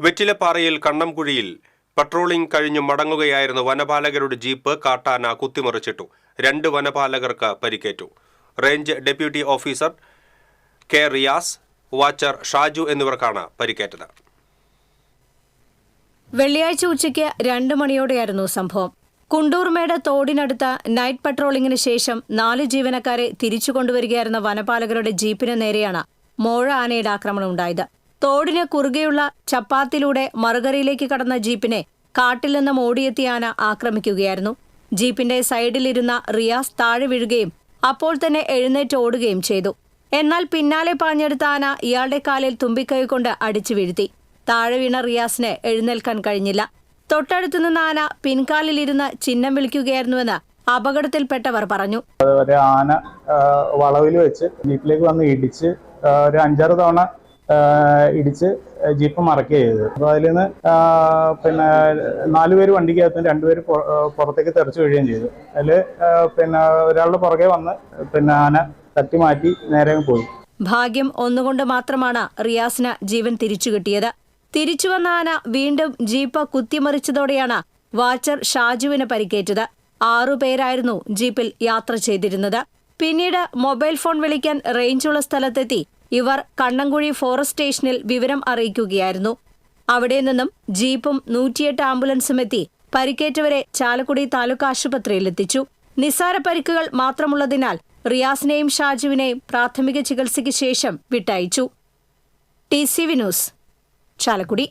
വെറ്റിലപ്പാറയിൽ കണ്ണംകുഴിയിൽ patrolling കഴിഞ്ഞു മടങ്ങുകയായിരുന്ന വനപാലകരുടെ jeep കാട്ടാന കുത്തിമറിച്ചിട്ടു. രണ്ട് വനപാലകർക്ക് പരിക്കേറ്റു. Range deputy officer K Riyas watcher Shaju എന്നിവർക്കാണ് പരിക്കേറ്റത്. വെള്ളിയാഴ്ച ഉച്ചയ്ക്ക് രണ്ട് മണിയോടെയായിരുന്നു സംഭവം. കുണ്ടൂർമേട് തോടിനടുത്ത നൈറ്റ് പട്രോളിംഗിന് ശേഷം നാല് ജീവനക്കാരെ തിരിച്ചു കൊണ്ടുവരികയായിരുന്ന വനപാലകരുടെ ജീപ്പിന് നേരെയാണ് മോഴ ആനയുടെ ആക്രമണം ഉണ്ടായത്. തോടിന് കുറുകെയുള്ള ചപ്പാത്തിലൂടെ മറുകരയിലേക്ക് കടന്ന ജീപ്പിനെ കാട്ടിൽ നിന്നും ഓടിയെത്തിയ ആന ആക്രമിക്കുകയായിരുന്നു. ജീപ്പിന്റെ സൈഡിലിരുന്ന റിയാസ് താഴെ വീഴുകയും അപ്പോൾ തന്നെ എഴുന്നേറ്റ് ഓടുകയും ചെയ്തു. എന്നാൽ പിന്നാലെ പാഞ്ഞെടുത്ത ആന ഇയാളുടെ കാലിൽ തുമ്പിക്കൈ കൊണ്ട് അടിച്ചു വീഴ്ത്തി. താഴെ വീണ റിയാസിന് എഴുന്നേൽക്കാൻ കഴിഞ്ഞില്ല. തൊട്ടടുത്തു നിന്ന് ആന പിൻകാലിലിരുന്ന് ചിഹ്നം വിളിക്കുകയായിരുന്നുവെന്ന് അപകടത്തിൽപ്പെട്ടവർ പറഞ്ഞു. ആന വളവിൽ വെച്ച് ജീപ്പിലേക്ക് വന്ന് ഇടിച്ച് ഒരു അഞ്ചാറ് തവണ ഇടിച്ച് ജീപ്പ് മറക്കുക ചെയ്തത്. അപ്പോൾ അതിൽ നിന്ന് പിന്നെ നാലുപേര് വണ്ടിക്കകത്തും രണ്ടുപേര് പുറത്തേക്ക് തെറിച്ചു വീഴുകയും ചെയ്തു. അതിൽ പിന്നെ ഒരാളുടെ പുറകെ വന്ന് പിന്നെ ആന തട്ടി മാറ്റി നേരെ പോയി. ഭാഗ്യം ഒന്നുകൊണ്ട് മാത്രമാണ് റിയാസിന് ജീവൻ തിരിച്ചു കിട്ടിയത്. തിരിച്ചു വന്ന ആന വീണ്ടും ജീപ്പ് കുത്തിമറിച്ചതോടെയാണ് വാച്ചർ ഷാജുവിന് പരിക്കേറ്റത്. ആറുപേരായിരുന്നു ജീപ്പിൽ യാത്ര ചെയ്തിരുന്നത്. പിന്നീട് മൊബൈൽ ഫോൺ വിളിക്കാൻ റേഞ്ചുള്ള സ്ഥലത്തെത്തി ഇവർ കണ്ണങ്കുഴി ഫോറസ്റ്റ് സ്റ്റേഷനിൽ വിവരം അറിയിക്കുകയായിരുന്നു. അവിടെ നിന്നും ജീപ്പും നൂറ്റിയെട്ട് ആംബുലൻസും എത്തി പരിക്കേറ്റവരെ ചാലക്കുടി താലൂക്ക് ആശുപത്രിയിൽ എത്തിച്ചു. നിസ്സാര പരിക്കുകൾ മാത്രമുള്ളതിനാൽ റിയാസിനെയും ഷാജുവിനെയും പ്രാഥമിക ചികിത്സയ്ക്ക് ശേഷം വിട്ടയച്ചു. T C V news Chalakudy.